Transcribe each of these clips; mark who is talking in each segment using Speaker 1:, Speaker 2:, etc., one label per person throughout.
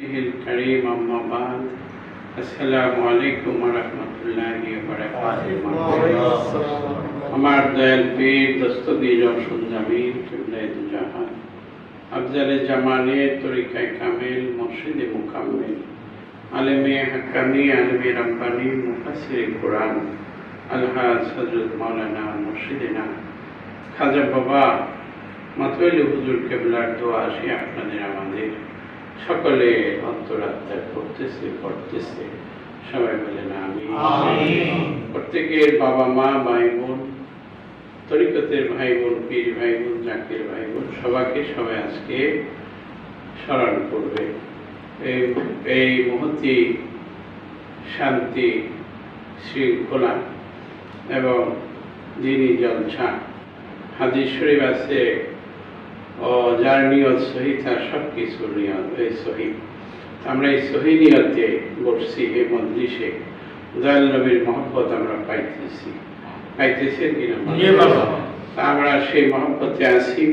Speaker 1: الكريم أما بعد السلام عليكم ورحمة الله وبركاته আমার দয়াল পীর দস্তগীর রসুল জামিল কিবলাই জাহান আফজালে জামানে তরিকায় কামেল মসজিদে মুকাম্মেল আলেমে হাক্কানি আলেমে রব্বানি মুফাসির কোরআন আলহাজ হজরত মাওলানা মুর্শিদিনা খাজা বাবা মাতোয়ালি হুজুর কেবলার দোয়া আসি আপনাদের আমাদের সকলে অন্তরাত্মায় পড়তেছে পড়তেছে সবাই বলে না আমি প্রত্যেকের বাবা মা ভাই বোন তরিকতের ভাই বোন পীর ভাই বোন জাকির ভাই বোন সবাইকে সবাই আজকে স্মরণ করবে। এই এই মুহূর্তে শান্তি শৃঙ্খলা এবং দিনই জলছা হাজির শরীফ আছে যার নিয়ত সহি তার সব কিছুর নিয়ত এই সহি। আমরা এই সহি নিয়তে বসছি এই মজলিসে। দয়াল নবীর মহব্বত আমরা পাইতেছি। পাইতেছি কিনা? আমরা সেই মহব্বতে আছি।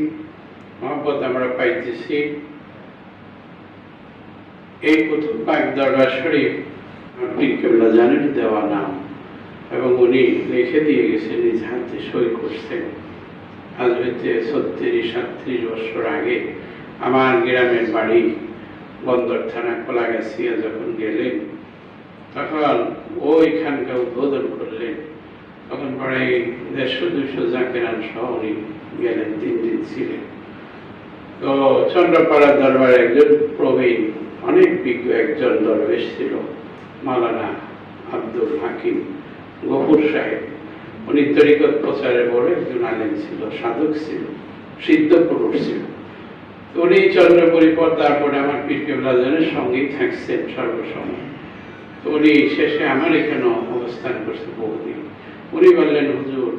Speaker 1: মহব্বত আমরা পাইতেছি। এই কুতুব পাক দরবার শরীফ পীর কেবলা জানেন দেওয়া নাম। এবং উনি লিখে দিয়ে গেছেন নিজ হাতে সই করছেন। আজ হইতে ছত্রিশ, সাতত্রিশ বছর আগে আমার গ্রামের বাড়ি বন্দর থানা কোলাগাছিয়া যখন গেলেন, তখন ওইখানকার উদ্বোধন করলেন। তখন প্রায় দেড়শো দুশো জাকেরান উনি গেলেন, তিন দিন ছিলেন। তো চন্দ্রপাড়ার দরবারে একজন প্রবীণ, অনেক বিজ্ঞ একজন দরবেশ ছিল, মালানা আব্দুল হাকিম, গফুর সাহেব। উনি তরিকত প্রচারে বড় একজন আলেম ছিল, সাধক ছিল, সিদ্ধ পুরুষ ছিল। উনি চন্দ্রপুরী পর তারপরে আমার পীর সঙ্গেই থাকছেন সর্বসময়। তো উনি শেষে আমার এখানেও অবস্থান করছে বহুদিন। উনি বললেন, হুজুর,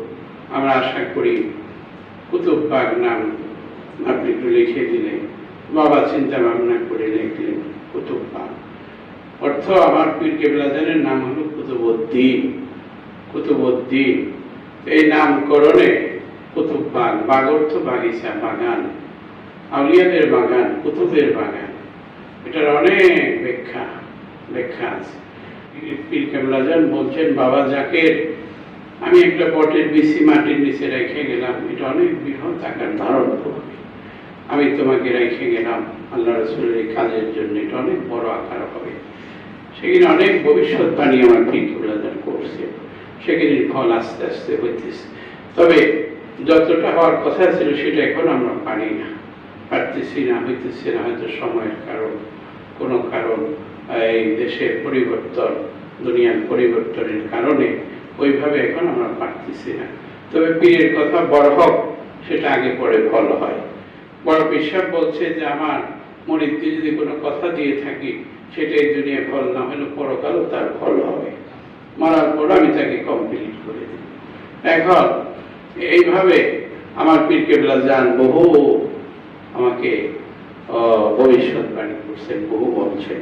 Speaker 1: আমরা আশা করি কুতুববাগ নাম আপনি একটু লিখে দিলেন। বাবা চিন্তা ভাবনা করে লিখলেন কুতুববাগ অর্থ আমার পীর কেবলাজনের নাম হলো কুতুবুদ্দিন কুতুবুদ্দিন এই নামকরণে কুতুববাগ বাগ অর্থ বাগিচা, বাগান, আউলিয়াদের বাগান কুতুবের বাগান। এটার অনেক ব্যাখ্যা ব্যাখ্যা আছে। পীর বলছেন, বাবা জাকের আমি একটা পটের বিসি মাটির নিচে রেখে গেলাম, এটা অনেক বৃহৎ আকার ধারণ করবে। আমি তোমাকে রেখে গেলাম, আল্লাহ রসুলের এই কাজের জন্য এটা অনেক বড় আকার হবে। সেখানে অনেক ভবিষ্যৎবাণী আমার পীর করছে সেখানের ফল আস্তে আস্তে হইতেছে। তবে যতটা হওয়ার কথা ছিল সেটা এখন আমরা পারি না। পারতেছি না, হইতেছে না, হয়তো সময়ের কারণ, কোনো কারণ, এই দেশের পরিবর্তন, দুনিয়ার পরিবর্তনের কারণে ওইভাবে এখন আমরা পারতেছি না। তবে পীরের কথা বড় হোক, সেটা আগে পরে ফল হয়। বড় পেশাব বলছে যে, আমার মরিদকে যদি কোনো কথা দিয়ে থাকি, সেটাই দুনিয়া ফল না হলে পরকালও তার ফল হবে। মারার পর আমি তাকে কমপ্লিট করে দিই। এখন এইভাবে আমার পীর কেবলা যান বহু আমাকে ভবিষ্যৎবাণী করছেন, বহু বলছে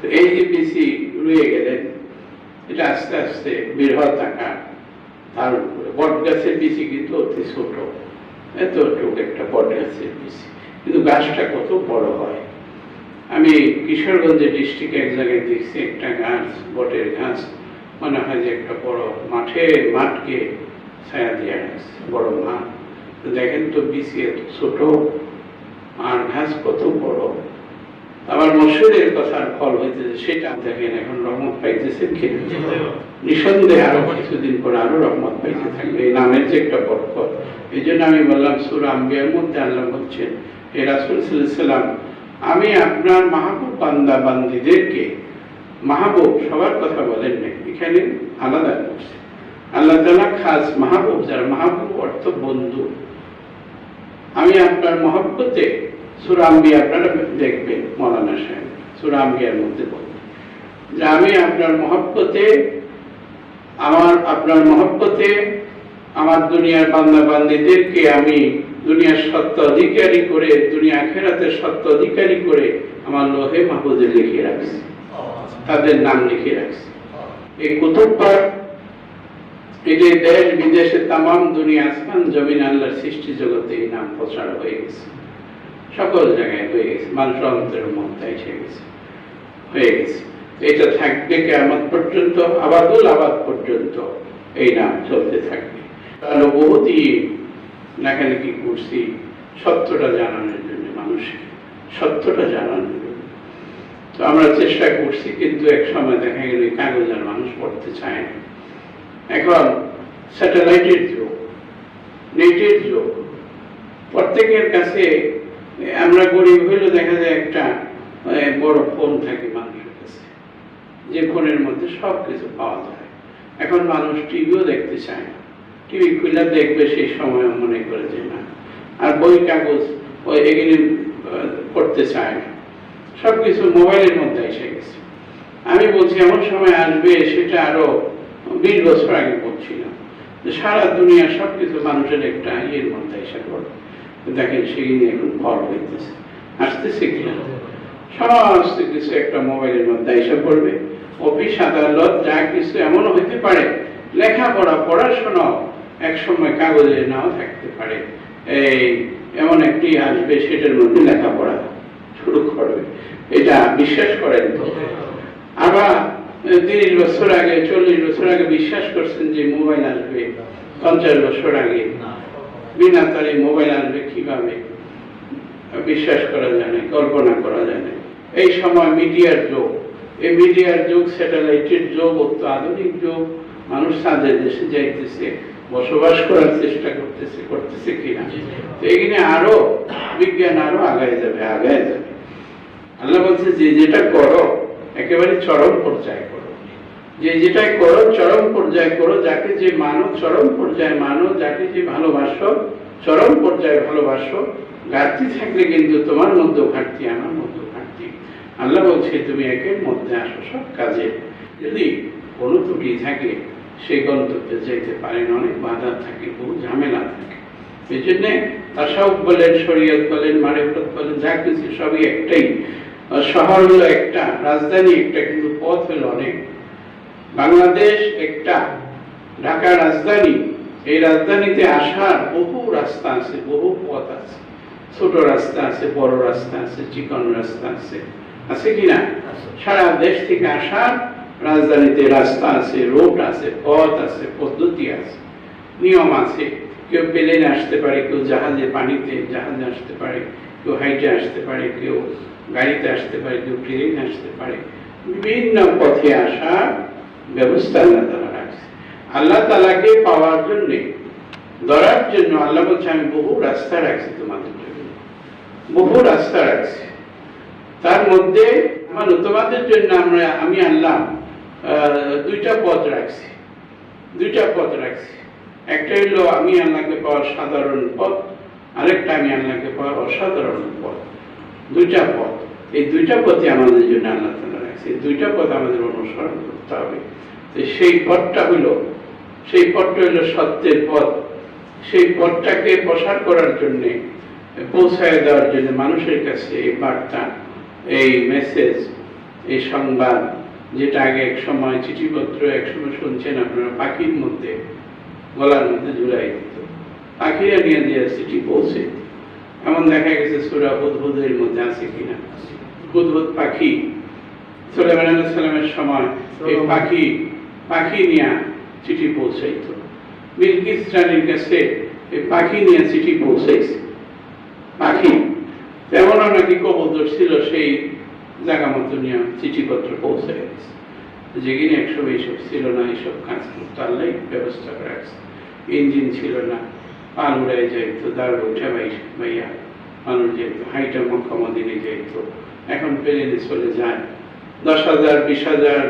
Speaker 1: তো এই যে পিসি রয়ে গেলেন, এটা আস্তে আস্তে বৃহৎ আকার ধারণ করে বট গাছের পিসি কিন্তু অতি ছোট। এতটুকু একটা বট গাছের পিসি কিন্তু গাছটা কত বড় হয়। আমি কিশোরগঞ্জের ডিস্ট্রিক্টে এক জায়গায় দেখছি একটা গাছ, বটের গাছ। মনে হয় যে একটা বড় মাঠে, মাঠকে ছায়া দিয়ে রাখছে বড় মাঠ। দেখেন তো বিসি এত ছোট, আর ঘাস কত বড়। আবার মসজিদের কথার ফল হইতেছে, সেটা দেখেন, এখন রহমত পাইতেছে নিঃসন্দেহে আরও কিছুদিন পর আরও রহমত পাইতে থাকবে, এই নামের যে একটা বরকত। এই জন্য আমি বললাম, সুর আম্বিয়ার মধ্যে আল্লাহ বলছেন, হে রাসুল সাল্লাম আমি আপনার মাহবুব বান্দা বান্দিদেরকে মাহবুব সবার কথা বলেন না এখানে আলাদা করছে। আল্লাহ তালা খাস মাহবুব যারা মাহবুব অর্থ বন্ধু। আমি আপনার মহব্বতে সুরাম্বি আপনারা দেখবেন মৌলানা সাহেব। সুরাম্বিয়ার মধ্যে বলবেন যে আমি আপনার মহব্বতে আমার আপনার মহব্বতে আমার দুনিয়ার বান্দা বান্দিদেরকে আমি দুনিয়ার সত্য অধিকারী করে দুনিয়া খেরাতের সত্য অধিকারী করে আমার লোহে মাহবুদে লিখে রাখছি। তাদের নাম লিখে রাখছি। এই কুতুবপাক এই যে দেশ, বিদেশে তামাম দুনিয়া আসমান, জমিন আল্লাহর সৃষ্টি জগতে এই নাম প্রচার হয়ে গেছে। সকল জায়গায় হয়ে গেছে। মানুষ অন্তরের মধ্যে এসে গেছে। হয়ে গেছে। এটা থাকবে কেমন পর্যন্ত, আবাদুল আবাদ পর্যন্ত এই নাম চলতে থাকবে। তাহলে বহুদিন লেখালেখি করছি, সত্যটা জানানোর জন্য মানুষকে। সত্যটা জানানোর জন্য তো আমরা চেষ্টা করছি, কিন্তু এক সময় দেখা গেল এই কাগজ আর মানুষ পড়তে চায় না। এখন স্যাটেলাইটের যুগ নেটের যুগ। প্রত্যেকের কাছে আমরা গরিব হইলেও দেখা যায় একটা বড় ফোন থাকে মানুষের কাছে। যে ফোনের মধ্যে সব কিছু পাওয়া যায়। এখন মানুষ টিভিও দেখতে চায় না। টিভি খুলে দেখবে সেই সময় মনে করে যে না, আর বই কাগজ, ওই এগুলি পড়তে চায় না। সব কিছু মোবাইলের মধ্যে এসে গেছে। আমি বলছি, এমন সময় আসবে, সেটা আরও বিশ বছর আগে বলছিলাম। যে সারা দুনিয়া সব কিছু মানুষের একটা ইয়ের মধ্যে এসে পড়বে দেখেন সেগুলি এখন ফল হইতেছে। আসতেছে কিনা সমস্ত কিছু একটা মোবাইলের মধ্যে এসে পড়বে। অফিস, আদালত, যা কিছু, এমন হইতে পারে। লেখাপড়া, পড়াশোনা, এক সময় কাগজে নাও থাকতে পারে। এই, এমন একটি আসবে, সেটার মধ্যে লেখাপড়া। শুরু করবে এটা বিশ্বাস করেন তো? আবার তিরিশ বছর আগে, চল্লিশ বছর আগে বিশ্বাস করছেন যে মোবাইল আসবে। পঞ্চাশ বছর আগে। বিনা তারে মোবাইল আসবে কীভাবে? বিশ্বাস করা যায় না, কল্পনা করা যায় না। এই সময় মিডিয়ার যুগ। এই মিডিয়ার যুগ, স্যাটেলাইটের যুগ অত্য আধুনিক যুগ। মানুষ তাদের দেশে যাইতেছে, বসবাস করার চেষ্টা করতেছে করতেছে কিনা? তো এখানে আরও বিজ্ঞান আরও আগায় যাবে আগায় যাবে। আল্লাহ বলছে, যে যেটা করো, একেবারে চরম পর্যায়ে করো। যে যেটাই করো, চরম পর্যায়ে করো। যাকে যে মানো, চরম পর্যায়ে মানো। যাকে যে ভালোবাসো, চরম পর্যায়ে ভালোবাসো। ঘাটতি থাকলে কিন্তু তোমার মধ্যে ঘাটতি, আমার মধ্যে ঘাটতি। আল্লাহ বলছে, তুমি একের মধ্যে আসো, সব কাজে। যদি কোনো ত্রুটি থাকে সেই গন্তব্যে যেতে পারেন অনেক বাধা থাকে, বহু ঝামেলা থাকে। এই জন্যে তাসাউফ বলেন, শরীয়ত বলেন, মারেফত বলেন, যা কিছু, সবই একটাই। শহর হলো একটা রাজধানী একটা কিন্তু পথ হলো অনেক। বাংলাদেশ একটা ঢাকা রাজধানী। এই রাজধানীতে আসার বহু রাস্তা আছে বহু পথ আছে। ছোট রাস্তা আছে বড় রাস্তা আছে চিকন রাস্তা আছে। আছে কিনা সারা দেশ থেকে আসার রাজধানীতে রাস্তা আছে রোড আছে পথ আছে পদ্ধতি আছে নিয়ম আছে। কেউ প্লেনে আসতে পারে কেউ জাহাজে পানিতে জাহাজে আসতে পারে কেউ হাইটে আসতে পারে কেউ গাড়িতে আসতে পারে, কেউ ট্রেনে আসতে পারে, বিভিন্ন পথে আসার ব্যবস্থা আল্লাহ তালা রাখছে। আল্লাহ তালাকে পাওয়ার জন্য, ধরার জন্য আল্লাহ বলছে, আমি বহু রাস্তা রাখছি তোমাদের জন্য। বহু রাস্তা রাখছি। তার মধ্যে আমার তোমাদের জন্য আমরা, আমি আল্লাহ দুইটা পথ রাখছি। দুইটা পথ রাখছি। একটা হলো আমি আল্লাহকে পাওয়ার সাধারণ পথ, আরেকটা আমি আল্লাহকে পাওয়ার অসাধারণ পথ। দুইটা পথ। এই দুইটা পথে আমাদের জন্য আল্লাহ তালা রাখছে। এই দুইটা পথ আমাদের অনুসরণ করতে হবে। তো সেই পথটা হলো, সেই পথটা হলো সত্যের পথ। সেই পথটাকে প্রসার করার জন্যে, পৌঁছায় দেওয়ার জন্য মানুষের কাছে এই বার্তা, এই মেসেজ এই সংবাদ, যেটা আগে এক সময় চিঠিপত্র এক সময় শুনছেন আপনারা, পাখির মধ্যে, গলার মধ্যে ঝুলাই দিত। পাখিরা নিয়ে দিয়ে চিঠি পৌঁছে। এমন দেখা গেছে সুরা বুধবুধের মধ্যে আছে কিনা? বুধবুধ পাখি। আলাইহিস সালামের সময় এই পাখি পাখি নিয়ে চিঠি পৌঁছাইতো। বিলকিস রানীর কাছে এই পাখি নিয়ে চিঠি পৌঁছাইছে। পাখি তেমনও নাকি কবুতর ছিল সেই জায়গা মতো নিয়ে চিঠিপত্র পৌঁছে গেছে যেখানে একসময় এইসব ছিল না এইসব কাজ করতে আল্লাহ ব্যবস্থা করে ইঞ্জিন ছিল না উড়াই যাইতো উঠে ভাই ভাইয়া মানুষ যেত হাইটা মক্কা মদিনে যাইত এখন প্লেনে চলে যায় দশ হাজার, বিশ হাজার,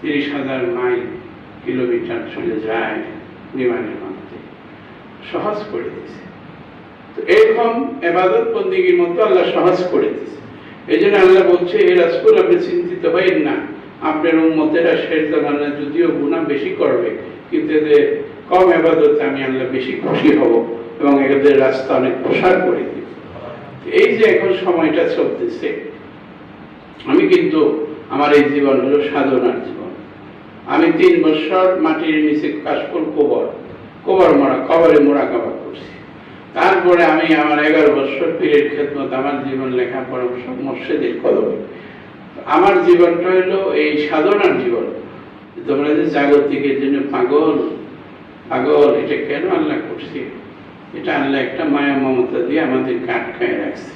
Speaker 1: তিরিশ হাজার মাইল কিলোমিটার চলে যায়। বিমানের মাধ্যমে। সহজ করে দিয়েছে। তো এরকম এবাদত বন্দিগির মতো আল্লাহ সহজ করে দিয়েছে। এই জন্য আল্লাহ বলছে এই রাসকুল আপনি চিন্তিত হইন না। আপনার উম্মতেরা শেষ জামানা যদিও গুণা বেশি করবে, কিন্তু এদের কম এবাদতে আমি আল্লাহ বেশি খুশি হব এবং এদের রাস্তা অনেক প্রসার করে দিব এই যে এখন সময়টা চলতেছে, আমি কিন্তু আমার এই জীবন হলো সাধনার জীবন। আমি তিন বছর মাটির নিচে কাশফুল কোবর কোবর মরা, কবরে মোড়া কাবা করছি। তারপরে আমি আমার এগারো বছর পীরের খেদমত, আমার জীবন লেখাপড়া সব মসজিদের কদমে। আমার জীবনটা হলো এই সাধনার জীবন। তোমরা যে জাগতিকের জন্য পাগল পাগল, এটা কেন আল্লাহ করছে? এটা আল্লাহ একটা মায়া, মমতা দিয়ে আমাদেরকে আটকায় রাখছে।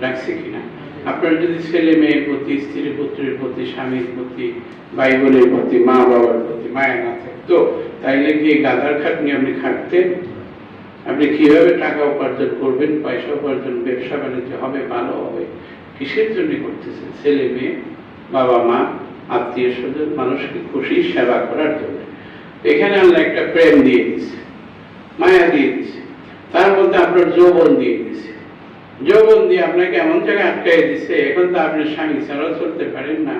Speaker 1: রাখছে কিনা? আপনার যদি ছেলে মেয়ের প্রতি স্ত্রী পুত্রের প্রতি, স্বামীর প্রতি ভাই বোনের প্রতি মা বাবার প্রতি মায়া না থাকতো, তাইলে কি গাধার খাটনি আপনি খাটতেন? আপনি কীভাবে টাকা উপার্জন করবেন, পয়সা উপার্জন, ব্যবসা বাণিজ্য হবে, ভালো হবে? কিসের জন্য করতেছেন? ছেলে মেয়ে বাবা মা আত্মীয় স্বজন মানুষকে খুশি সেবা করার জন্য। এখানে আল্লাহ একটা প্রেম দিয়ে দিছে, মায়া দিয়ে দিছে, তার মধ্যে আপনার যৌবন দিয়ে দিছে। যৌবন দিয়ে আপনাকে এমন জায়গায় আটকাই দিছে, এখন তো আপনি স্বামী ছাড়াও চলতে পারেন না,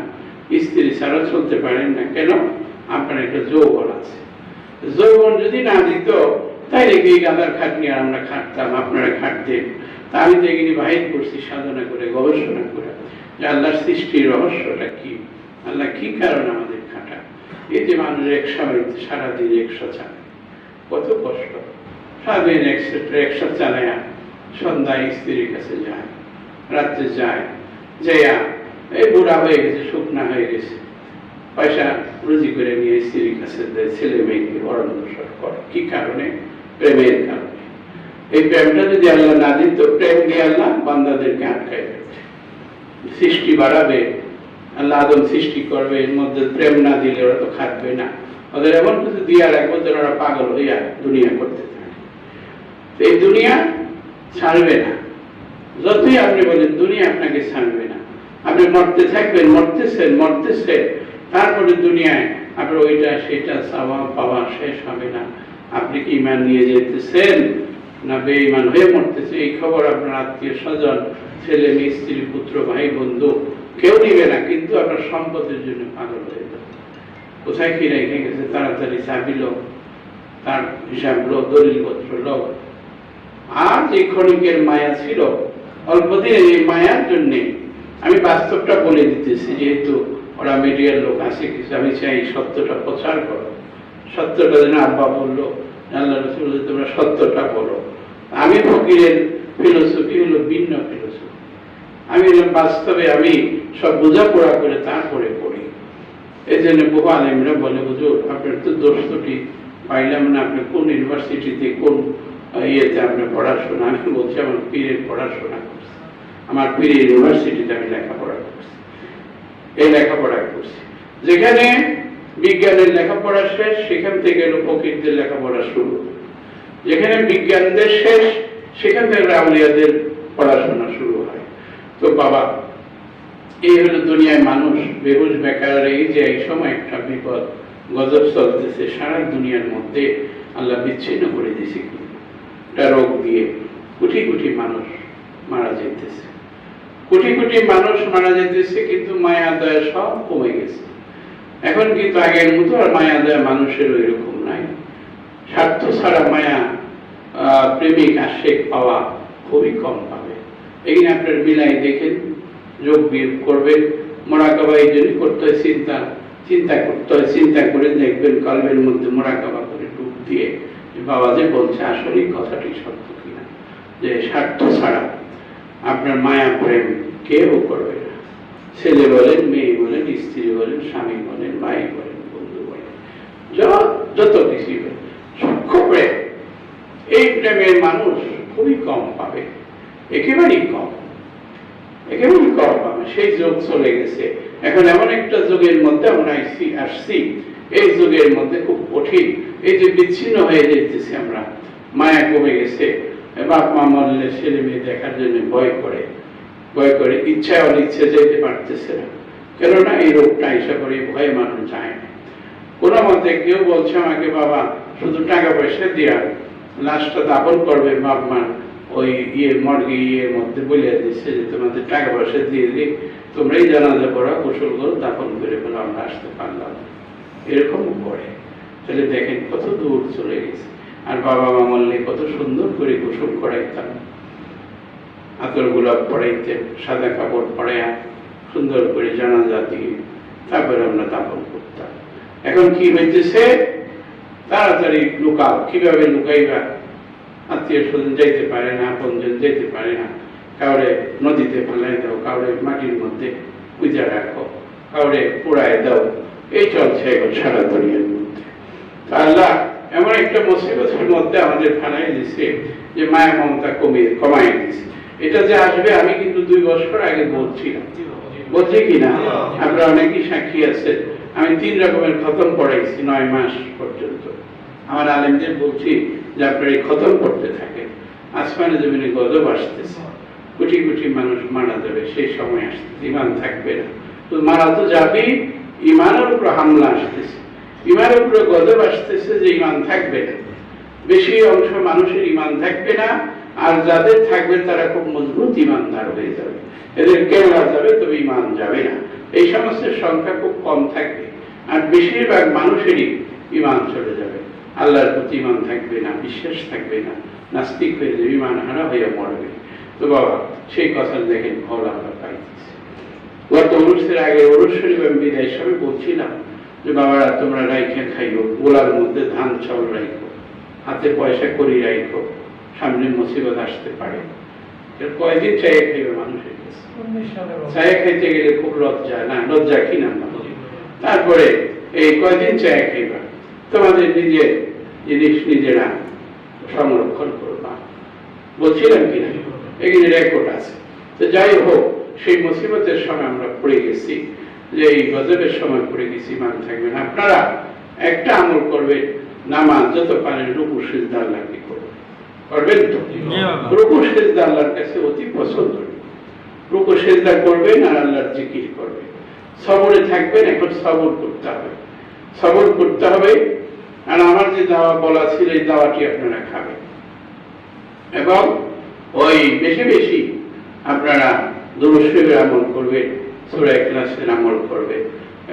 Speaker 1: স্ত্রী ছাড়াও চলতে পারেন না, কেন? আপনার একটা যৌবন আছে। যৌবন যদি না দিত, তাইলে কি গাদার খাটনি আর আমরা খাটতাম, আপনারা খাটতেন? তা আমি তো এগুলি বাহির করছি, সাধনা করে, গবেষণা করে। যে আল্লাহর সৃষ্টির রহস্যটা কি? আল্লাহ কি কারণ আমাদের যে মানুষ রিক্সা বাড়িতে সারাদিন রিক্সা চালায় কত কষ্ট। সারাদিন রিক্সা চালায় সন্ধ্যায় স্ত্রীর কাছে যায়, রাত্রে যায়, যাইয়া এই বুড়া হয়ে গেছে, শুকনা হয়ে গেছে। পয়সা রুজি করে নিয়ে স্ত্রীর কাছে দেয়, ছেলে মেয়েকে পোষণ করে। কি কারণে? প্রেমের কারণে। এই প্রেমটা যদি আল্লাহ না দিত, প্রেম দিয়ে আল্লাহ বান্দাদেরকে দিচ্ছে সৃষ্টি বাড়াবে আদম সৃষ্টি করবে, এর মধ্যে প্রেম না দিলে ওরা তো খাটবে না। ওদের এমন কিছু দিয়া রাখব যে ওরা পাগল হইয়া দুনিয়া করতে থাকে। এই দুনিয়া ছাড়বে না। যতই আপনি বলেন, দুনিয়া আপনাকে ছাড়বে না। আপনি মরতে থাকবেন, মরতেছেন মরতেছেন তারপরে দুনিয়ায় আপনার ওইটা, সেটা চাওয়া পাওয়া শেষ হবে না। আপনি কি ইমান নিয়ে যেতেছেন না বেঈমান হয়ে মরতেছে? এই খবর আপনার আত্মীয় স্বজন, ছেলে, মেয়ে, স্ত্রী, পুত্র, ভাই, বন্ধু কেউ নিবে না, কিন্তু আপনার সম্পদের জন্য পাগল হয়ে যাবে। কোথায় কি রেখে গেছে তাড়াতাড়ি চাবি লোক তার হিসাব লোক দলিলপত্র লোক আর যে ক্ষণিকের মায়া ছিল, অল্প দিনের এই মায়ার জন্য আমি বাস্তবটা বলে দিতেছি, যেহেতু ওরা মিডিয়ার লোক আছে, কিছু আমি চাই সত্যটা প্রচার করো। সত্যটা যেন আব্বা বলল, আল্লাহ রসুল তোমরা সত্যটা বলো। আমি ফকিরের ফিলোসফি হলো ভিন্ন ফিলোসফি আমি বাস্তবে আমি সব বোঝাপড়া করে তারপরে পড়ি। এই জন্য বহু আলেমরা বলে, হুজুর, আপনার তো দোষ ত্রুটি পাইলাম না, আপনি কোন ইউনিভার্সিটিতে কোন ইয়েতে আপনি পড়াশোনা? আমি বলছি, আমার পীরের পড়াশোনা করছি। আমার পীরের ইউনিভার্সিটিতে আমি লেখাপড়া করছি। এই লেখাপড়া করছি। যেখানে বিজ্ঞানের লেখাপড়া শেষ, সেখান থেকে ফকিরদের লেখাপড়া শুরু। যেখানে বিজ্ঞানদের শেষ, সেখান থেকে রাউলিয়াদের পড়াশোনা শুরু হয়। তো বাবা এই হলো দুনিয়ায় মানুষ, বেহুশ, বেকার, এই যে এই সময় একটা বিপদ, গজব চলতেছে, সারা দুনিয়ার মধ্যে আল্লাহ বিচ্ছিন্ন করে দিয়েছে একটা রোগ দিয়ে কোটি কোটি মানুষ মারা যাইতেছে। কোটি কোটি মানুষ মারা যাইতেছে, কিন্তু মায়া, দয়া সব কমে গেছে। এখন কিন্তু আগের মতো আর মায়া, দয়া মানুষের ওই রকম নাই। স্বার্থ ছাড়া মায়া প্রেমিক, আশেক পাওয়া খুবই কম পাবে। এখানে আপনার মিলাই দেখেন যোগ বিয়োগ করবেন মোরাকাবা এই জন্য করতে হয়, চিন্তা চিন্তা করতে হয়, চিন্তা করে দেখবেন কলবের মধ্যে মোরাকাবা করে ডুব দিয়ে বাবা যে বলছে আসলেই কথাটি সত্য কিনা। যে স্বার্থ ছাড়া আপনার মায়া প্রেম কেউ করবে না। ছেলে বলেন, মেয়ে বলেন, স্ত্রী বলেন, স্বামী বলেন, ভাই বলেন, বন্ধু বলেন যত যত কিছু বলেন, সূক্ষ্ম প্রেম। এই প্রেমের মানুষ খুবই কম পাবে, একেবারেই কম। একেবারেই কম পাবে সেই যুগ চলে গেছে। এখন এমন একটা যুগের মধ্যে আমরা আইসি, আসছি। এই যুগের মধ্যে খুব কঠিন। এই যে বিচ্ছিন্ন হয়ে আমরা, মায়া কমে গেছে। বাপ মা মরলে ছেলে মেয়ে দেখার জন্য ভয় করে। ভয় করে ইচ্ছায় অনিচ্ছে যেতে পারতেছে না। কেননা এই রোগটা এসে করে ভয়ে মানুষ যায় না। কোনো মতে কেউ বলছে আমাকে, বাবা, শুধু টাকা পয়সা দিয়া লাশটা দাপন করবে বাপ ওই ইয়ে মর্গে ইয়ের মধ্যে বলে দিচ্ছে যে তোমাদের টাকা পয়সা দিয়ে দিই তোমরাই জানাজা পড়া, গোসল করো দাপন করে বলে, আমরা আসতে পারলাম এরকম করে। তাহলে দেখেন কত দূর চলে গেছে। আর বাবা মা মরলে কত সুন্দর করে গোসল করাইতাম। আতর গোলাপ পড়াইতেন সাদা কাপড় পড়াইয়া সুন্দর করে জানাজা দিয়ে তারপরে আমরা দাপন করতাম। এখন কি হইতেছে? তাড়াতাড়ি লুকাও। কীভাবে লুকাইবা? আত্মীয় স্বজন যাইতে পারে না আপনজন যেতে পারে না। কাউরে নদীতে ফেলাই দাও কাউরে মাটির মধ্যে পূজা রাখো কাউরে পোড়ায় দাও। এই চলছে এখন সারা দুনিয়ার মধ্যে। তো আল্লাহ এমন একটা মুসিবতের মধ্যে আমাদের ফালাই দিছে যে মায়া মমতা কমিয়ে কমাই দিছে। এটা যে আসবে আমি কিন্তু দুই বছর আগে বলছিলাম। বলছি কি না? আপনারা অনেকেই সাক্ষী আছে আমি তিন রকমের খতম পড়াইছি নয় মাস পর্যন্ত। আমার আলেমদের বলছি যে আপনারা খতম করতে থাকেন আসমানে জমিনে গজব আসতেছে। কোটি কোটি মানুষ মারা যাবে, সেই সময় আসতেছে। ইমান থাকবে না। তো মারা তো যাবেই। ইমানের উপর হামলা আসতেছে। ইমানের উপরে গজব আসতেছে যে ইমান থাকবে না। বেশি অংশ মানুষের ইমান থাকবে না। আর যাদের থাকবে, তারা খুব মজবুত ইমানদার হয়ে যাবে। এদের কেওড়া যাবে, তবে ইমান যাবে না। এই সমস্ত সংখ্যা খুব কম থাকবে। আর বেশিরভাগ মানুষেরই ইমান চলে যাবে। আল্লাহর প্রতি ইমান থাকবে না বিশ্বাস থাকবে না নাস্তিক হয়ে যাবে ইমান হারা হয়ে মরবে তো বাবা সেই কথা দেখেন ফল আমরা পাইতেছি। গত অনুষ্ঠানের আগে অনুষ্ঠানে আমি বিদায় সবে বলছিলাম যে বাবারা তোমরা রাইখে খাইও গোলার মধ্যে ধান চাউল রাইখো হাতে পয়সা করি রাইখো সামনে মুসিবত আসতে পারে। কয়দিন চাইয়ে খাইবে মানুষের কাছে? চায়ে খাইতে গেলে খুব লজ্জা না লজ্জা কিনা না তারপরে এই কয়দিন চায়ে খাইবা? তোমাদের নিজের জিনিস নিজেরা সংরক্ষণ করবা। বলছিলাম কি না? এখানে রেকর্ড আছে। তো যাই হোক সেই মুসিবতের সময় আমরা পড়ে গেছি যে এই গজবের সময় পড়ে গেছি মান থাকবেন আপনারা একটা আমল করবেন নামাজ যত পারেন রুকু সিজদা আল্লাহকে করবেন করবেন তো? রুকু সিজদা আল্লাহর কাছে অতি পছন্দ। রুকু সিজদা করবেন আর আল্লাহর জিকির করবেন। সবরে থাকবেন এখন সবর করতে হবে। সবর করতে হবে আর আমার যে দাওয়া বলা ছিল, এই দাওয়াটি আপনারা খাবেন। এবং ওই বেশি বেশি আপনারা দুরুশরীফের আমল করবেন, সুরা ক্লাসের আমল করবেন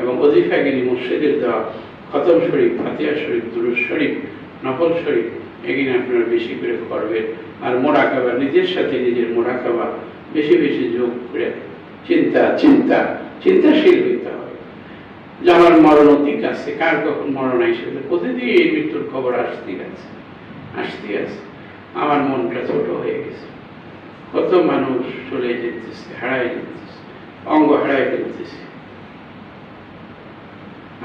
Speaker 1: এবং অজিফাগিরি মুর্শিদের দেওয়া খতম শরীফ ফাতিয়া শরীফ দুরুজ শরীফ নকল শরীফ, এগুলো আপনারা বেশি করে করবেন আর মোড়াকাবা নিজের সাথে নিজের মোড়াকাবা বেশি বেশি যোগ করে চিন্তা চিন্তা, চিন্তাশীল হইতে হবে। যে আমার মরণ অধিক আছে, কার কখন মরণ আইসে প্রতিদিন এই মৃত্যুর খবর আসতেই আছে আসতেই আছে। আমার মনটা ছোট হয়ে গেছে। কত মানুষ চলে যেতেছে হারাই যেতেছে, অঙ্গ হারাই ফেলতেছে।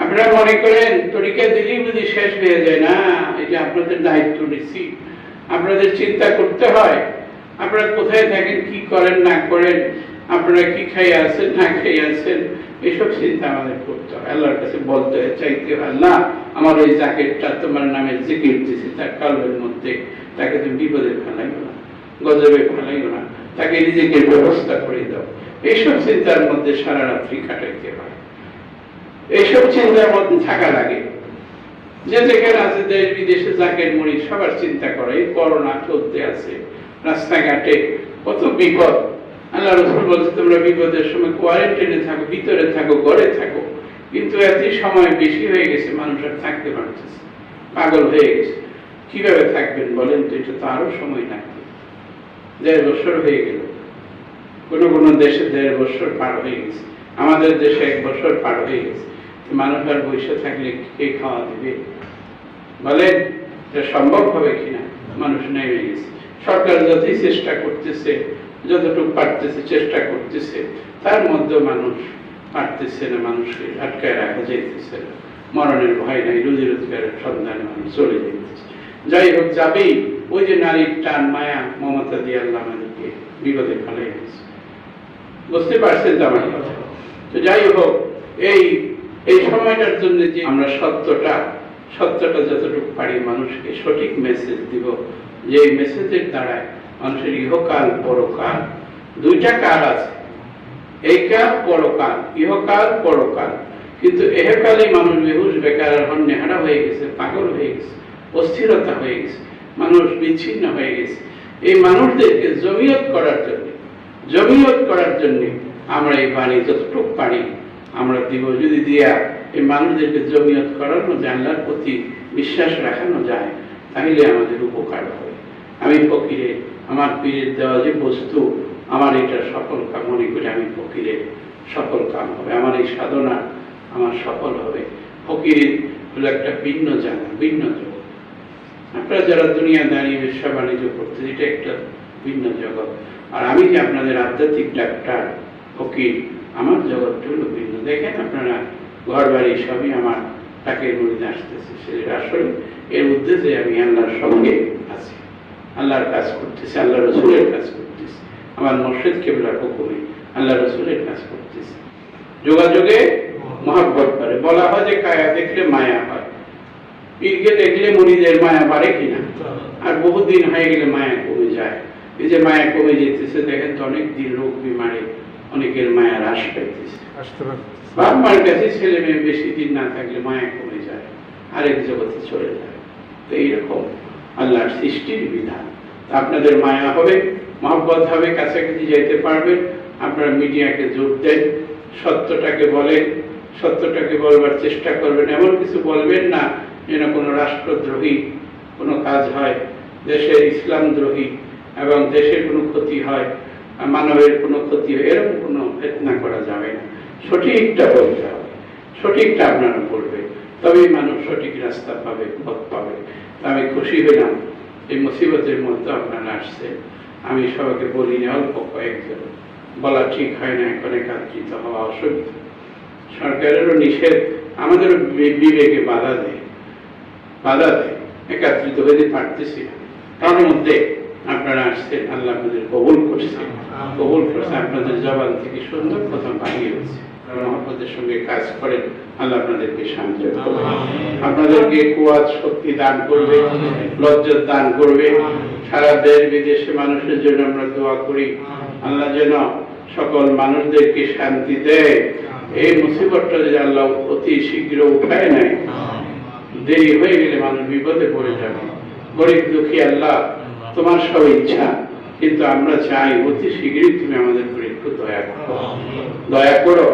Speaker 1: আপনারা মনে করেন, তরিকা দিলেই বুঝি শেষ হয়ে যায়, না এটা আপনাদের দায়িত্ব নিচ্ছি আপনাদের চিন্তা করতে হয়, আপনারা কোথায় থাকেন, কি করেন, না করেন, আপনারা কি খাই আছেন, না খাই আছেন এসব চিন্তা আমাদের করতে হয় আল্লাহর কাছে বলতে হয় চাইতে হয় আল্লাহ আমার এই জ্যাকেটটা তোমার নামে জিকির দিছি, তার কালবের মধ্যে তাকে তুমি বিপদে ফেলাইও না, গজবে ফেলাইও না, তাকে নিজেকে ব্যবস্থা করে দাও। এইসব চিন্তার মধ্যে সারা রাত্রি কাটাইতে হয়। এইসব চিন্তার মধ্যে থাকা লাগে যে যেখানে আছে, দেশ বিদেশে জাকের মুড়ি সবার চিন্তা করে করোনা চলতে আছে, রাস্তাঘাটে কত বিপদ আল্লাহ রসুল বলছে, তোমরা বিপদের সময় কোয়ারেন্টাইনে থাকো, ভিতরে থাকো, ঘরে থাকো। কিন্তু এত সময় বেশি হয়ে গেছে, মানুষ আর থাকতে পারতেছে পাগল হয়ে গেছে। কীভাবে থাকবেন বলেন তো, এটা তো আরও সময় লাগবে। দেড় বছর হয়ে গেল। কোনো কোনো দেশে দেড় বছর পার হয়ে গেছে। আমাদের দেশে এক বছর পার হয়ে গেছে। মানুষ আর বসে থাকলে কে খাওয়া দিবে? বলেন, এটা সম্ভব হবে কিনা? মানুষ নেমে গেছে। সরকার যতই চেষ্টা করতেছে যতটুকু পারতেছে, চেষ্টা করতেছে, তার মধ্যে মানুষ পারতেছে না, মানুষকে আটকায় রাখা যাইতেছে না। মরণের ভয় নাই, রুজি রোজগারের সন্ধানে মানুষ চলে যাইতেছে। যাই হোক, যাবেই। ওই যে নারীর টান, মায়া, মমতা দিয়ে আল্লাহ আমাদেরকে বিপদে ফেলে গেছে বুঝতে পারছেন তো আমার কথা? তো যাই হোক, এই এই সময়টার জন্য যে আমরা সত্যটা সত্যটা যতটুকু পারি মানুষকে সঠিক মেসেজ দিব, যে এই মেসেজের দ্বারায় মানুষের ইহকাল, পরকাল, দুইটা কাল আছে। এই কাল, পরকাল, ইহকাল, পরকাল। কিন্তু এহকালে মানুষ বেহুশ, বেকার, আর নেহারা হয়ে গেছে, পাগল হয়ে গেছে, অস্থিরতা হয়ে গেছে, মানুষ বিচ্ছিন্ন হয়ে গেছে। এই মানুষদেরকে জমিয়ত করার জন্য, জমিয়ত করার জন্য আমরা এই পানি যতটুক পারি, আমরা দিব। যদি দিয়া এই মানুষদেরকে জমিয়ত করানো, জানলার প্রতি বিশ্বাস রাখানো যায়, তাহলে আমাদের উপকার হবে। আমি ফকিরে আমার পীরের দেওয়া যে বস্তু, আমার এটা সফল কাম মনে করি আমি ফকিরের সফল কাম হবে। আমার এই সাধনা আমার সফল হবে। ফকিরের হলো একটা ভিন্ন জায়গা, ভিন্ন জগৎ। আপনারা যারা দুনিয়া দাঁড়িয়ে ব্যবসা বাণিজ্য করতে এটা একটা ভিন্ন জগৎ। আর আমি যে আপনাদের আধ্যাত্মিক ডাক্তার, ফকির, আমার জগৎটা হলো ভিন্ন। দেখেন আপনারা ঘর বাড়ি সবই আমার টাকের মধ্যে আসতেছে। সেটা আসলে এর উদ্দেশ্যে আমি আল্লাহর সঙ্গে আল্লাহর কাজ করতেছি আল্লাহ রসুলের কাজ করতেছি। আমার মসজিদ কেবলার হুকুমে আল্লাহ রসুলের কাজ করতেছি। যোগাযোগে মহাব্বত করে। বলা হয় যে কায়া দেখলে মায়া হয়। পীরকে দেখলে মুড়িদের মায়া বাড়ে কিনা? আর বহুদিন হয়ে গেলে মায়া কমে যায়। এই যে মায়া কমে যেতেছে দেখেন তো অনেক দিন রোগ বিমারে অনেকের মায়া হ্রাস পাইতেছে। বাপ মার কাছে ছেলে মেয়ে বেশি দিন না থাকলে মায়া কমে যায়। আরেক জগতে চলে যায়। তো এইরকম আল্লাহর সৃষ্টির বিধান। আপনাদের মায়া হবে, মহব্বত হবে, কাছাকাছি যেতে পারবেন। আপনারা মিডিয়াকে জোর দেন, সত্যটাকে বলেন, সত্যটাকে বলবার চেষ্টা করবেন। এমন কিছু বলবেন না যেন কোনো রাষ্ট্রদ্রোহী, কোনো কাজ হয়, দেশের ইসলাম দ্রোহী এবং দেশের কোনো ক্ষতি হয় মানবের কোনো ক্ষতি হয়, এরকম কোনো ফেতনা করা যাবে না। সঠিকটা বলতে হবে, সঠিকটা আপনারা বলবে তবেই মানুষ সঠিক রাস্তা পাবে, পথ পাবে। আমি খুশি হইলাম। এই মুসিবতের মধ্যে আপনারা আসছে। আমি সবাইকে বলি না অল্প কয়েকজন বলা ঠিক হয় না, এখন একাত্রিত হওয়া অসুবিধা। সরকারেরও নিষেধ, আমাদেরও বিবেকে বাধা দেয়। বাধা দেয়। একাত্রিত হইতে পারতেছি না। তার মধ্যে আপনারা আসছেন আল্লাহ আপনাদের কবুল করছে। কবুল করছে আপনাদের জবান থেকে সুন্দর কথা বানিয়ে হচ্ছে। মহব্বতের সঙ্গে কাজ করেন আল্লাহ আপনাদেরকে শান্তি করবে। আপনাদেরকে কুয়াত শক্তি দান করবে লজ্জত দান করবে। সারা দেশ বিদেশে মানুষের জন্য আমরা দোয়া করি। আল্লাহ যেন সকল মানুষদেরকে শান্তি দেয়। এই মুসিবতটা যদি আল্লাহ অতি শীঘ্র উঠায় নেয় দেরি হয়ে গেলে মানুষ বিপদে পড়ে যাবে। গরিব দুঃখী আল্লাহ তোমার সব ইচ্ছা কিন্তু আমরা চাই অতি শীঘ্রই তুমি আমাদের উপর একটু দয়া করো। দয়া করো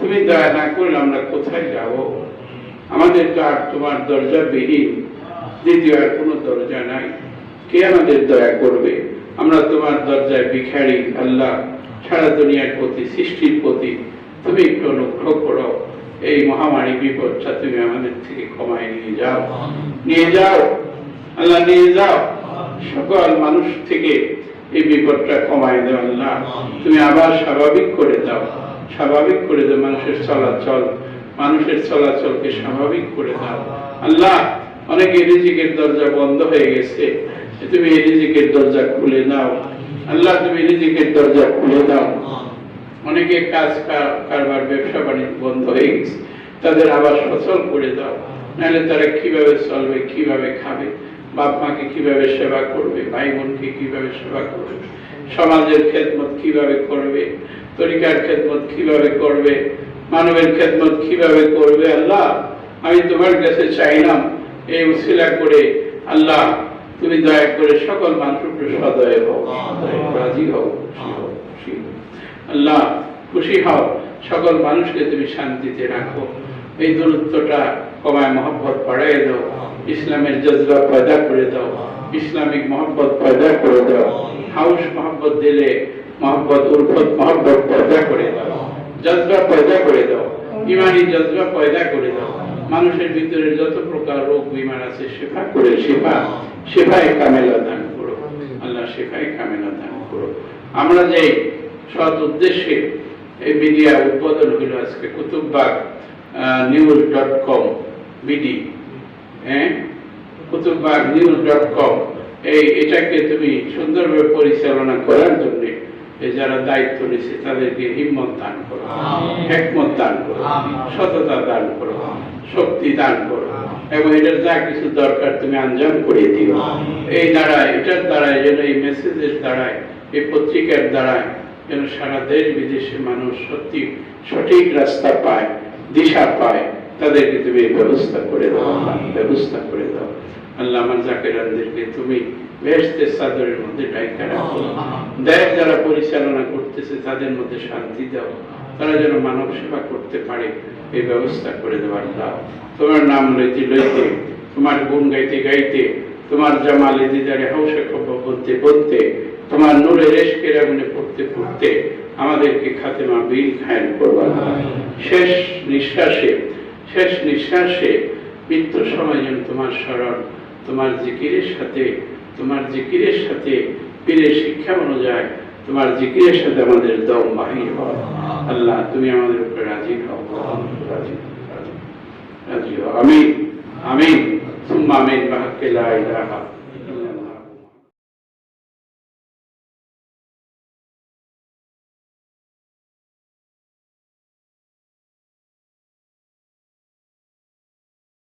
Speaker 1: তুমি দয়া না করলে আমরা কোথায় যাব? আমাদের তো আর তোমার দরজা বিহীন দ্বিতীয় আর কোনো দরজা নাই। কে আমাদের দয়া করবে? আমরা তোমার দরজায় ভিখারি আল্লাহ সারা দুনিয়ার প্রতি সৃষ্টির প্রতি তুমি একটু অনুগ্রহ করো। এই মহামারী বিপদটা তুমি আমাদের থেকে ক্ষমায় নিয়ে যাও। নিয়ে যাও। আল্লাহ নিয়ে যাও। সকল মানুষ থেকে এই বিপদটা কমায় দাও আল্লাহ। তুমি আবার স্বাভাবিক করে দাও। স্বাভাবিক করে দাও, মানুষের চলাচল। মানুষের চলাচলকে স্বাভাবিক করে দাও। আল্লাহ, অনেক রিজিকের দরজা বন্ধ হয়ে গেছে। তুমি রিজিকের দরজা খুলে দাও। আল্লাহ, তুমি রিজিকের দরজা খুলে দাও। অনেকে কাজ কারবার, ব্যবসা বাণিজ্য বন্ধ হয়ে গেছে। তাদের আবার সচল করে দাও। নাহলে তারা কীভাবে চলবে, কীভাবে খাবে? বাপ মাকে কীভাবে সেবা করবে ভাই বোনকে কীভাবে সেবা করবে, সমাজের খেদমত কীভাবে করবে, তরিকার খেদমত কীভাবে করবে, মানবের খেদমত কীভাবে করবে, আল্লাহ, আমি তোমার কাছে চাইলাম এই উসিলা করে, আল্লাহ, তুমি দয়া করে সকল উপরে সদয় হও রাজি হও। আল্লাহ, খুশি হও, সকল মানুষকে তুমি শান্তিতে রাখো। এই দূরত্বটা কমায় মহব্বত বাড়াই দাও। ইসলামের জজবা পয়দা করে দাও, ইসলামিক মহব্বত পয়দা করে দাও, হাউস মহব্বত দিলে মহব্বত উর্ফত মহব্বত পয়দা করে দাও জজবা পয়দা করে দাও, ইমানি জজবা পয়দা করে দাও। মানুষের ভিতরে যত প্রকার রোগ বিমার আছে, শেফা করে শেফা, শেফায় কামেলা দান করো। আল্লাহ শেফায় কামেলা দান করো। আমরা যে সৎ উদ্দেশ্যে এই মিডিয়া উদ্বোধন হইল আজকে Kutubbagh news dot com BD হ্যাঁ? কুতুববাগ নিউজ ডট কম এই এটাকে তুমি সুন্দরভাবে পরিচালনা করার জন্য যারা দায়িত্ব তাদেরকে হিম্মত দান করো হেকমত দান করো সততা দান করো শক্তি দান করো এবং এটার যা কিছু দরকার তুমি আঞ্জাম করে দিও। এই দ্বারায় এটার দ্বারায় যেন এই মেসেজের দ্বারায় এই পত্রিকার দ্বারায় যেন সারা দেশ বিদেশে মানুষ সত্যি সঠিক রাস্তা পায় দিশা পায় তাদেরকে তুমি ব্যবস্থা করে দাও ব্যবস্থা করে দাও। আল্লাহ আমার জাকেরানদেরকে তুমি বেহেশতের চাদরের মধ্যে ডাইকা রাখো। দেশ যারা পরিচালনা করতেছে, তাদের মধ্যে শান্তি দাও। তারা যেন মানব সেবা করতে পারে, এই ব্যবস্থা করে দেওয়ার দাও তোমার নাম লইতে লইতে, তোমার গুণ গাইতে গাইতে, তোমার জামালে দিদারে হাউসে খবর বলতে বলতে, তোমার নূরে রেশকের আগুনে পড়তে পড়তে আমাদেরকে খাতেমা বিল খায়ন করবা শেষ নিঃশ্বাসে শেষ নিঃশ্বাসে মৃত্যুর সময় যেন তোমার স্মরণ, তোমার জিকিরের সাথে, তোমার জিকিরের সাথে পীরের শিক্ষা অনুযায়ী, তোমার জিকিরের সাথে আমাদের দম বাহির হও। আল্লাহ, তুমি আমাদের উপরে রাজি হও। রাজি রাজি হও। আমি আমি সুম্মা আমিন, বাহাক্কে লা ইলাহা